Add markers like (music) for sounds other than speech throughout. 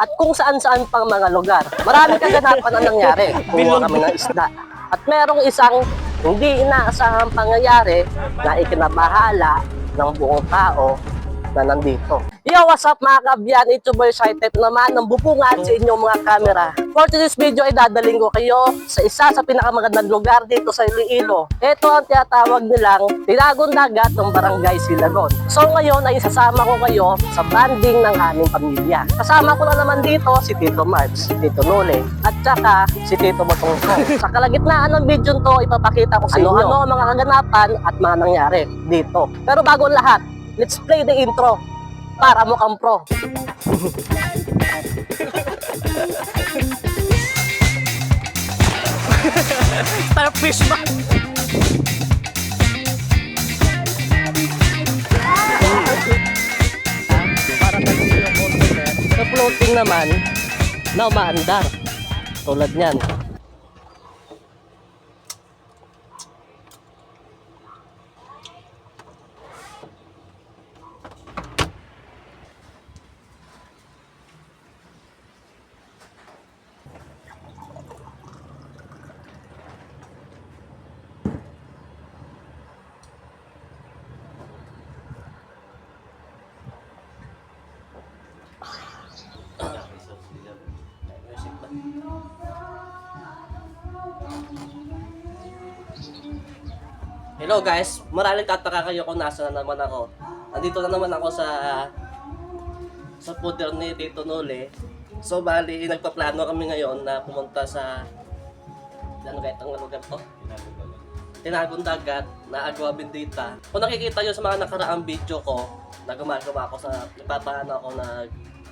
at kung saan-saan pang mga lugar. Marami kaganapan ang nangyari. Kumuha kami ng isda. At merong isang hindi inaasahang pangyayari na ikinabahala ng buong tao na nandito. Yo, what's up mga kabyan? Ito boy Shytep naman ng bupungan sa inyong mga camera. For today's video ay dadaling ko kayo sa isa sa pinakamagandang lugar dito sa Iloilo. Ito ang tinatawag nilang Tinagong Dagat ng Barangay Silagon. So ngayon ay isasama ko kayo sa banding ng aming pamilya. Kasama ko na naman dito si Tito si Tito Nole, at saka si Tito Botongko. sa kalagitnaan ng video to, ipapakita ko sa inyo ano ang mga kaganapan at mga nangyari dito. Pero bago ang lahat, let's play the intro para mukhang pro. Starfish ba? para yung container. Sa floating naman, na umaandar. Tulad niyan. Hello guys, maraming tataka kayo kung nasa na naman ako. Nandito na naman ako sa sa puder ni Tito Nole. So bali, nagpaplano kami ngayon na pumunta sa ano kaya itong lugar to? Tinagong dagat na Agua Bendita. Kung nakikita nyo sa mga nakaraang video ko, na gumagawa ako sa, nagpapaano ako na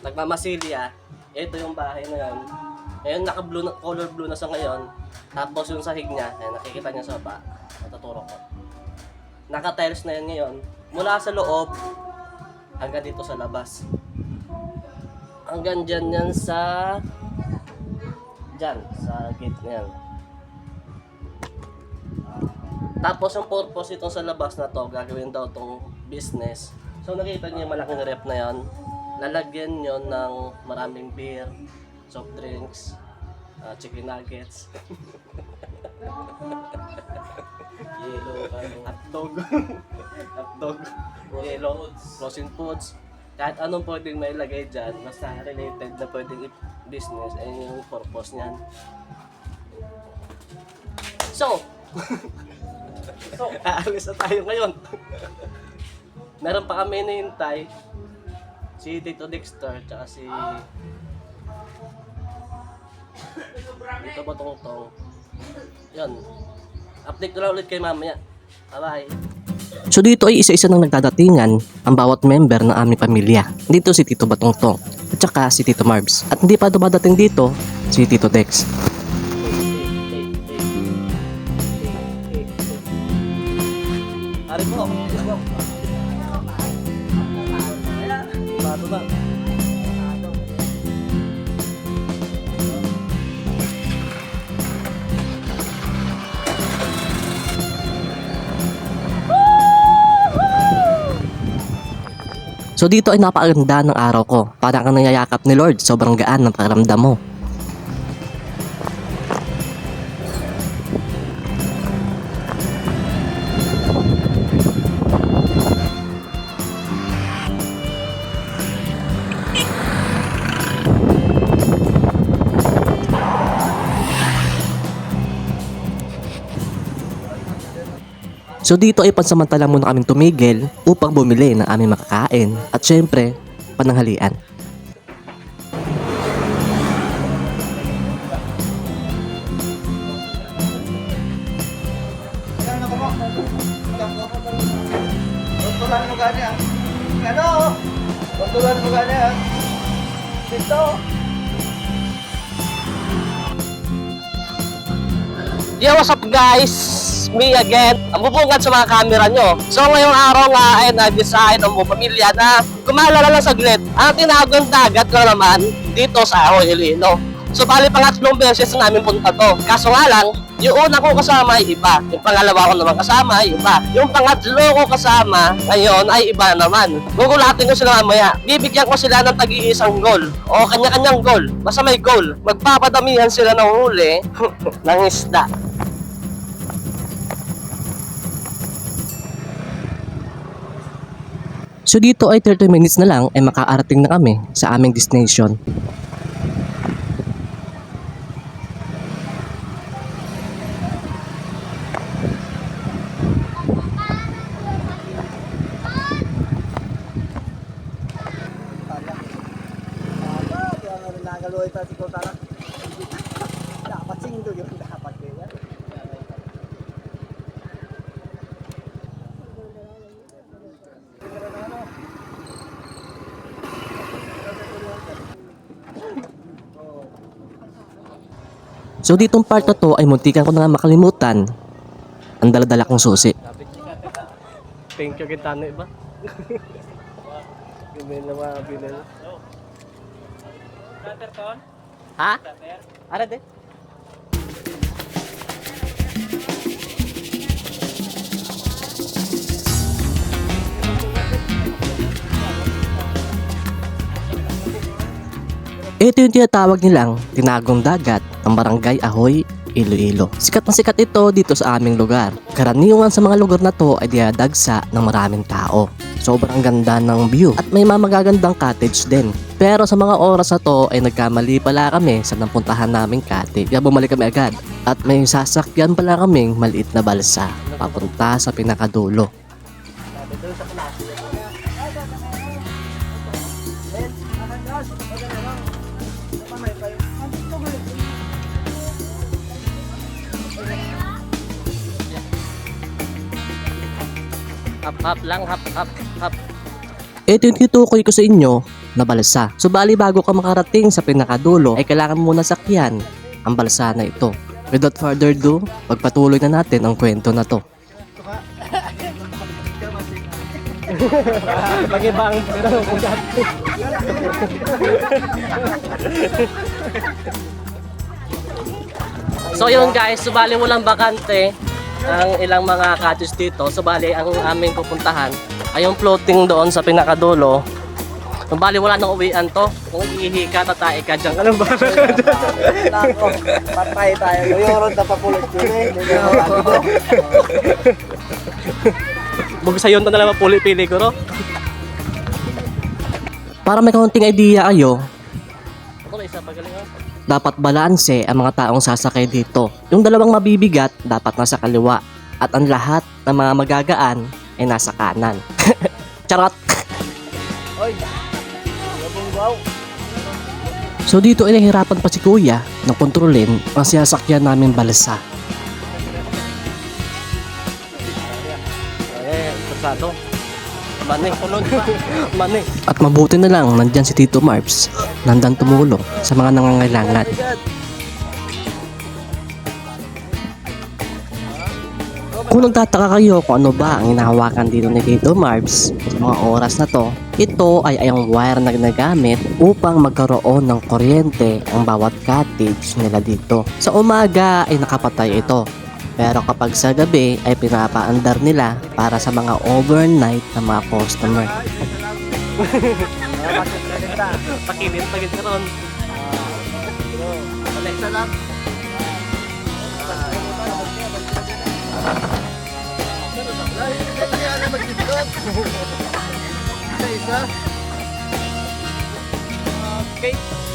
nagmamasilya, ito yung bahay na yun. Ngayon, naka-blue na, color blue na sa ngayon. Tapos yung sahig niya, ayan, nakikita niya sa baba. Natuturo ko. Naka-tiles na yan ngayon. Mula sa loob, hanggang dito sa labas. Hanggang dyan yan sa... Dyan, sa gate na yan. Tapos yung purpose itong sa labas na to, gagawin daw tong business. So nakita niyo yung malaking rep na yan. Lalagyan nyo ng maraming beer, soft drinks, ah, chicken nuggets, (laughs) yellow, hotdog, (laughs) hotdog, yellow, frozen foods. Kahit anong pwedeng mailagay dyan, basta related na pwedeng business, ay yung purpose niyan. So, (laughs) So, aalis na tayo ngayon. Meron pa kami hinihintay. Si Tito Dexter, tsaka si... Dito ba tong Yun. Update ko lang ulit kay mamaya. Bye-bye. So dito ay isa-isa nang nagdadatingan ang bawat member ng aming pamilya. Dito si Tito Batongtong at saka si Tito Marbs. At hindi pa dumadating dito si Tito Dex. So dito ay napakaganda ng araw ko. Parang kang nangayakap ni Lord. Sobrang gaan ng pakiramdam mo. So dito ay pansamantala muna kaming tumigil upang bumili ng aming makakain at syempre, pananghalian. Bantulan mo gani ah. Ano? Bantulan mo gani ah. Dito. Yo, what's up guys? Me again. Ang bubungad sa mga camera nyo. So ngayong araw nga ay nag-decide ang pamilya na kumalala lang saglit. Ang tinagong dagat lang naman dito sa Ahoy, Iloilo. So bali pangatlong beses na namin punta to. Kaso nga lang, yung una ko kasama ay iba. Yung pangalawa ko naman kasama ay iba. Yung pangatlo ko kasama ngayon ay iba naman. Gugulatin ko sila mamaya. Bibigyan ko sila ng tag-iisang goal. O kanya-kanyang goal. Basta may goal. Magpapadamihan sila ng huli (laughs) ng isda. So dito ay 30 minutes na lang ay makaarating na kami sa aming destination. Kaya nga rin nakaluhay tayo si Kotara. Dapat singdo yung dapat kaya. So ditong part na to ay muntikan ko na nga makalimutan ang daladala kong susi. Thank you kita na iba. Gabi na mga binil. Ha? Ara de? Ito yung tinatawag nilang tinagong dagat ng barangay Ahoy, Iloilo. Sikat na sikat ito dito sa aming lugar. Karaniwan sa mga lugar na to ay dinadagsa ng maraming tao. Sobrang ganda ng view at may mga magagandang cottage din. Pero sa mga oras na to ay nagkamali pala kami sa napuntahan naming cottage. Kaya bumalik kami agad. At may sasakyan pala kaming maliit na balsa papunta sa pinakadulo. Hap lang, hap hap hap. Ito yung tutukoy ko sa inyo na balsa. So bali bago ka makarating sa pinakadulo ay kailangan muna sakyan ang balsa na ito. Without further ado, pagpatuloy na natin ang kwento na to. Pag-ibang So yun guys, subali walang bakante ang ilang mga cottage dito. Subali ang aming pupuntahan ay yung floating doon sa pinakadulo. Subali wala nang uwian to. Kung ihi ka, tatay ka dyan. Anong ba? Nako, patay tayo. Yung ron na papulot yun eh. Hindi na wala. Bug sa yun na naman puli-pili ko, no? Para may kaunting idea kayo, Ako na isa pagaling ah. Dapat balanse ang mga taong sasakay dito. Yung dalawang mabibigat dapat nasa kaliwa at ang lahat ng mga magagaan ay nasa kanan. (laughs) Charot! Oy, labong gaw. So dito ay nahihirapan pa si kuya na kontrolin ang sinasakyan namin balsa. Eh, pasado. Mani, kulod (laughs) pa. Mani. At mabuti na lang nandyan si Tito Marbs nandan tumulong sa mga nangangailangan. Kung nagtataka kayo kung ano ba ang hinahawakan dito ni Tito Marbs sa mga oras na to, ito ay ang wire na ginagamit upang magkaroon ng kuryente ang bawat cottage nila dito. Sa umaga ay nakapatay ito. Pero kapag sa gabi ay pinapaandar nila para sa mga overnight na mga customer. Pakilin, pagin ka ron. Alexa lang. Isa-isa. Okay.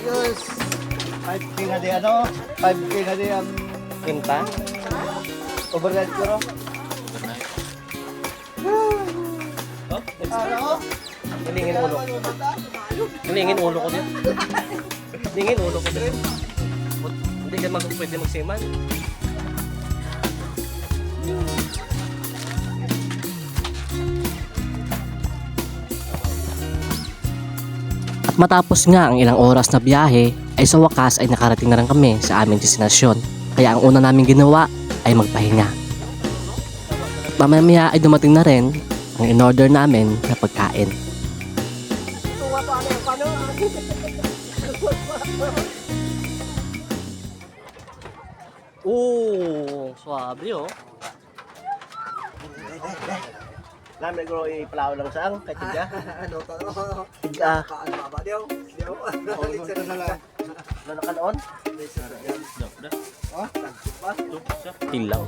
Ayos. 5K na di ano? 5K na di ang Kinta. overnight ko ro. Ano? Hilingin ulo. Hilingin ulo ko din. (laughs) Hilingin ulo ko din. Hindi ka mag pwede magsiman. Matapos nga ang ilang oras na biyahe, ay sa wakas ay nakarating na rin kami sa aming destinasyon. Kaya ang una namin ginawa ay magpahinga. Mamaya ay dumating na rin ang in-order namin na pagkain. Oo, swabe oh. Lami ko ipalaw lang sa ang kay tiga. (laughs) Ano to? Tiga. Paano ba ba? Diyo? Diyo? Ito na lang. Ano na kanoon? Ilaw.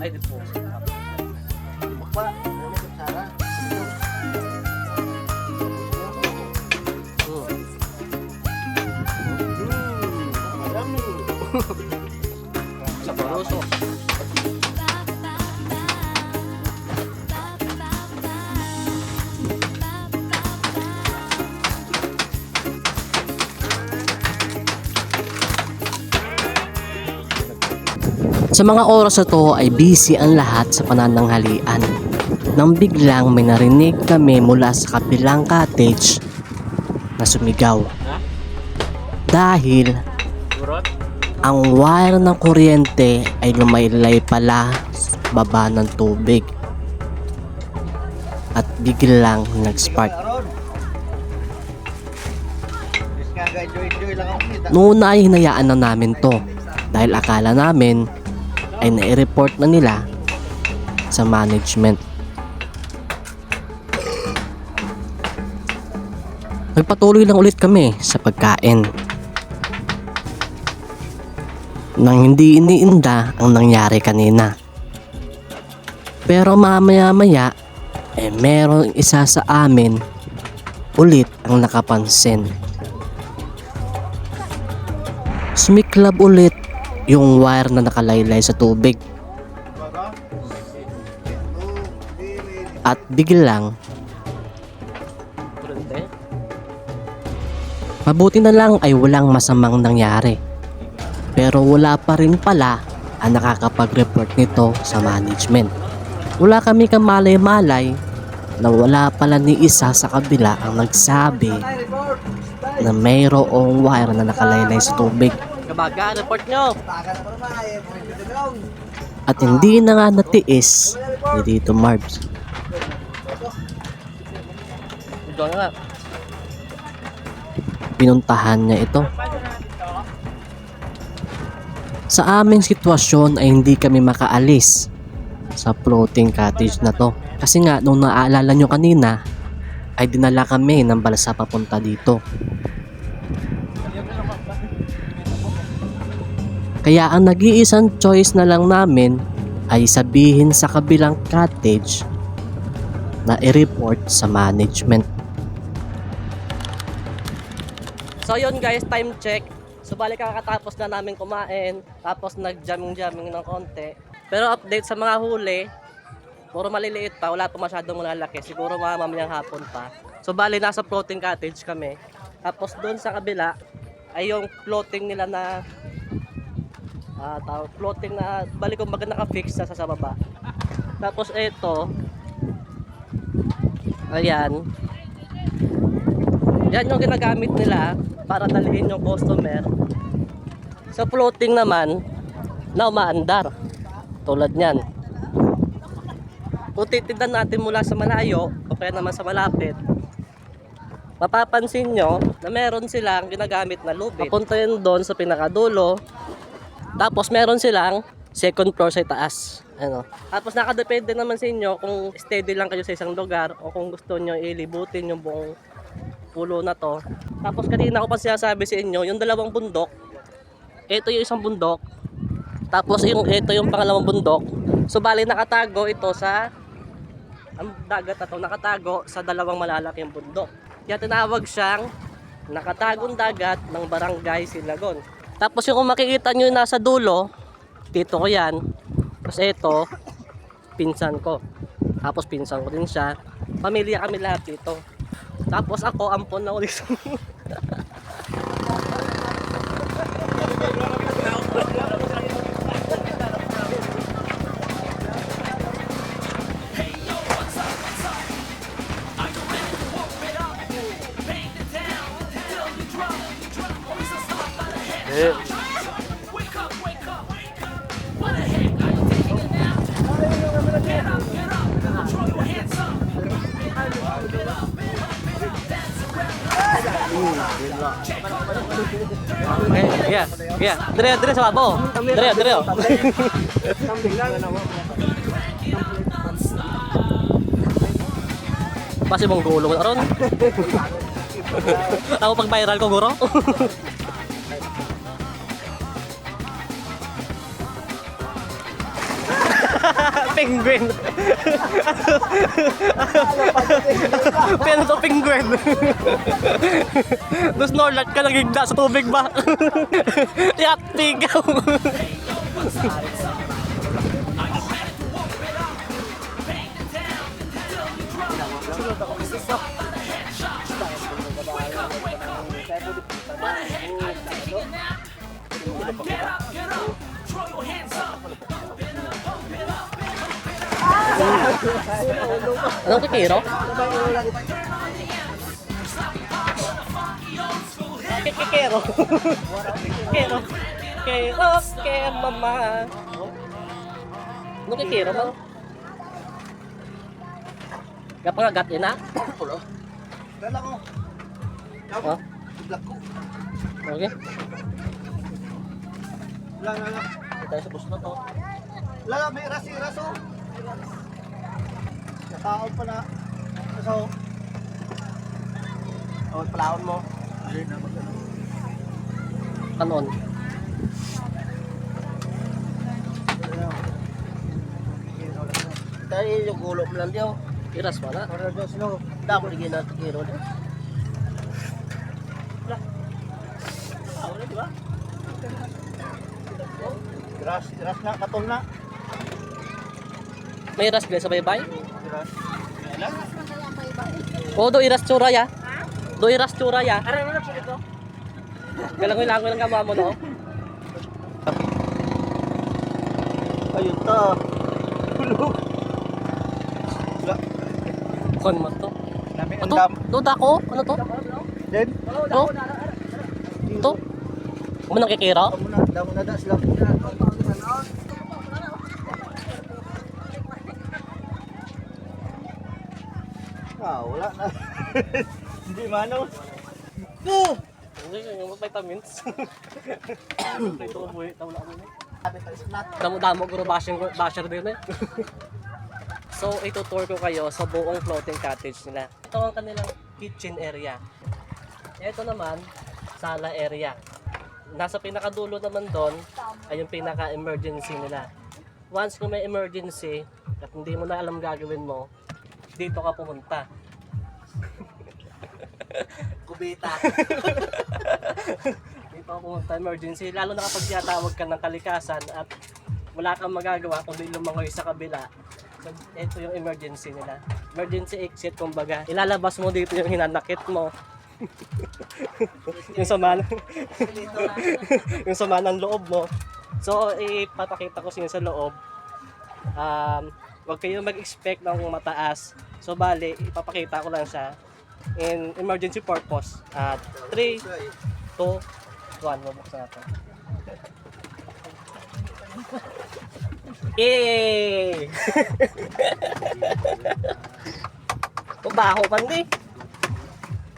Ay, di po. Pa, ano ko (laughs) Saboroso. Sa mga oras na to ay busy ang lahat sa panananghalian. Nang biglang may narinig kami mula sa kabilang cottage na sumigaw. Dahil ang wire ng kuryente ay lumaylay pala sa baba ng tubig. At biglang nag-spark. Noon na ay hinayaan na namin to dahil akala namin ay nai-report na nila sa management. Nagpatuloy lang ulit kami sa pagkain. Nang hindi iniinda ang nangyari kanina. Pero mamaya-maya, eh meron isa sa amin ulit ang nakapansin. Sumiklab ulit yung wire na nakalaylay sa tubig. At biglang Mabuti na lang ay walang masamang nangyari. Pero wala pa rin pala ang nakakapag-report nito sa management. Wala kami kamalay-malay na wala pala ni isa sa kabila ang nagsabi na mayroong wire na nakalaylay sa tubig. Kabaga, report nyo! At hindi na nga natiis ni Dito Marbs. Pinuntahan niya ito. Sa aming sitwasyon ay hindi kami makaalis sa floating cottage na to. Kasi nga, nung naaalala nyo kanina, ay dinala kami ng balsa papunta dito. Kaya ang nag-iisang choice na lang namin ay sabihin sa kabilang cottage na i-report sa management. So yun guys, time check. So balik kakatapos na namin kumain, tapos nag-jamming-jamming ng konti. Pero update sa mga huli, puro maliliit pa, wala pa masyadong malalaki. Siguro mga mamayang hapon pa. So bali nasa floating cottage kami. Tapos doon sa kabila ay yung floating nila na ah tawag floating na balik kumbaga naka-fix na sa, sa baba. Tapos ito ayan yan yung ginagamit nila para dalhin yung customer. Sa floating naman na umaandar. Tulad niyan. Kung titignan natin mula sa malayo o kaya naman sa malapit, mapapansin nyo na meron silang ginagamit na lubid. Papunta yun doon sa pinakadulo. Tapos meron silang second floor sa taas. Ano. Tapos nakadepende naman sa inyo kung steady lang kayo sa isang lugar o kung gusto nyo ilibutin yung buong pulo na to. Tapos kanina ko pa sinasabi sa inyo, yung dalawang bundok, ito yung isang bundok, tapos yung ito yung pangalawang bundok. So bali nakatago ito sa ang dagat na to nakatago sa dalawang malalaking bundok. Kaya tinawag siyang nakatagong dagat ng barangay Silagon. Tapos yung kung makikita nyo nasa dulo, dito ko yan. Tapos ito, pinsan ko. Tapos pinsan ko din siya. Pamilya kami lahat dito. Tapos ako, ampon na ulit. (laughs) Yeah. Dire, dire sa babo. Dire, dire. Pasi mong gulong aron. Ako pag viral ko guro. Penguin. (laughs) Pero to penguin. Tapos Norlat ka nagigda sa tubig ba? (laughs) Yat, pigaw. Anong kikiro? Kikiro. Kikiro. Kikiro ke mama. Anong kikiro mo? Kapangagat yun na? Dala ko. Oh, Black ko. okay. Wala, wala. Tayo sa bus na to. Wala, may iras-iras oh. Nakaon pa na. So, Oh, palaon mo. Hindi na mag-ano. Kanon. Tayo yung gulo mo lang diyo. Iras pa na. Para Diyos no. Damo di gina kiro di. Iras, iras na, katol na. May iras gali sa baybay. Iras. O do iras tsura ya. Do iras tsura ya. Kalang ilang lang kama mo no. Ayun ta. Wala. Kon mo to. Ato, dam. do dako. Ano to? Then, To? To? Mo nang kikira? Amo na, damo na das lang. Ah, wala na. (laughs) Hindi mano. Hindi, yung vitamins. Ito ko buhay, tawla ko na. Damo-damo guro bashing basher din eh. so itutour ko kayo sa buong floating cottage nila. Ito ang kanilang kitchen area. Ito naman, sala area. Nasa pinakadulo naman doon ay yung pinaka-emergency nila. Once kung may emergency at hindi mo na alam gagawin mo, dito ka pumunta. (laughs) Kubita. (laughs) dito ka pumunta emergency. Lalo na kapag tinatawag ka ng kalikasan at wala kang magagawa kundi lumangoy sa kabila. So, ito yung emergency nila. Emergency exit, kumbaga. Ilalabas mo dito yung hinanakit mo. (laughs) yung sama ng, yung sama ng loob mo. So, ipapakita ko sa inyo sa loob. Um, huwag kayo mag-expect ng mataas. So, bali, ipapakita ko lang siya in emergency purpose. At 3, 2, 1. Mabuksan natin. Yay! (laughs) Baho pa hindi.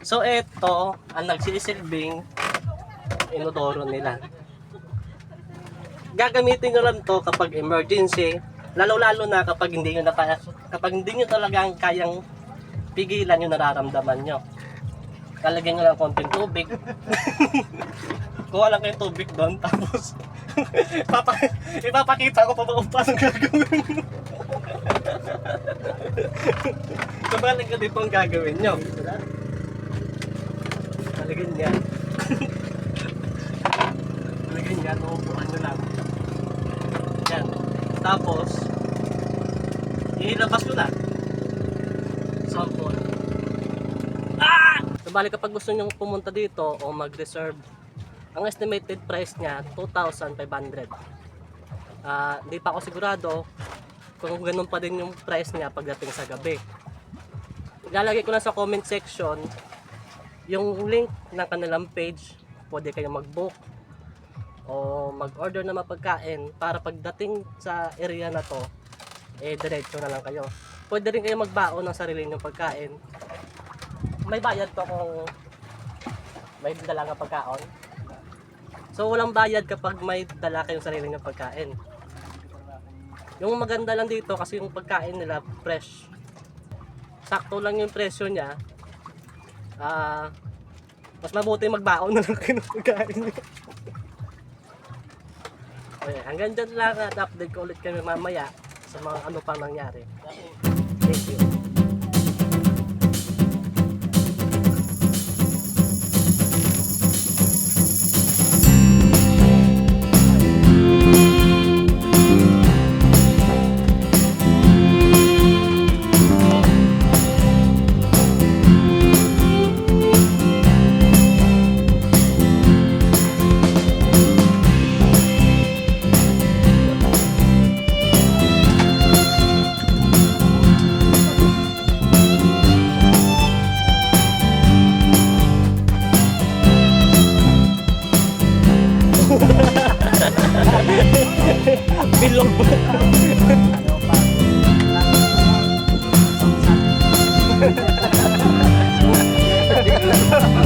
So, ito ang nagsisilbing inodoro nila. Gagamitin nyo lang to kapag emergency, lalo-lalo na kapag hindi nyo na kaya, kapag hindi nyo talagang kayang pigilan yung nararamdaman nyo. Lalagyan nyo lang konting tubig. (laughs) Kuha lang kayo tubig doon, tapos (laughs) Papa, ipapakita ko pa ba kung paano gagawin mo. Kabalik (laughs) ka dito ang gagawin nyo. Talagyan niya. Talagyan niya, uupuan nyo lang. Tapos, ilabas ko na. Sample. Ah! Sabali kapag gusto nyo pumunta dito o mag-reserve ang estimated price niya 2,500. Ah, hindi pa ako sigurado kung ganun pa din yung price niya pagdating sa gabi. Ilalagay ko lang sa comment section yung link ng kanilang page. Pwede kayo mag-book. O mag-order na mapagkain para pagdating sa area na to, eh diretso na lang kayo. Pwede rin kayo magbaon ng sarili nyong pagkain. May bayad to kung may dala nga pagkaon. So walang bayad kapag may dala kayong sarili nyong pagkain. Yung maganda lang dito kasi yung pagkain nila fresh. Sakto lang yung presyo niya. Ah, mas mabuti magbaon na lang kayo ng pagkain. (laughs) Hanggang dyan lang at update ko ulit kami mamaya sa mga ano pang nangyari.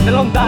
el onda.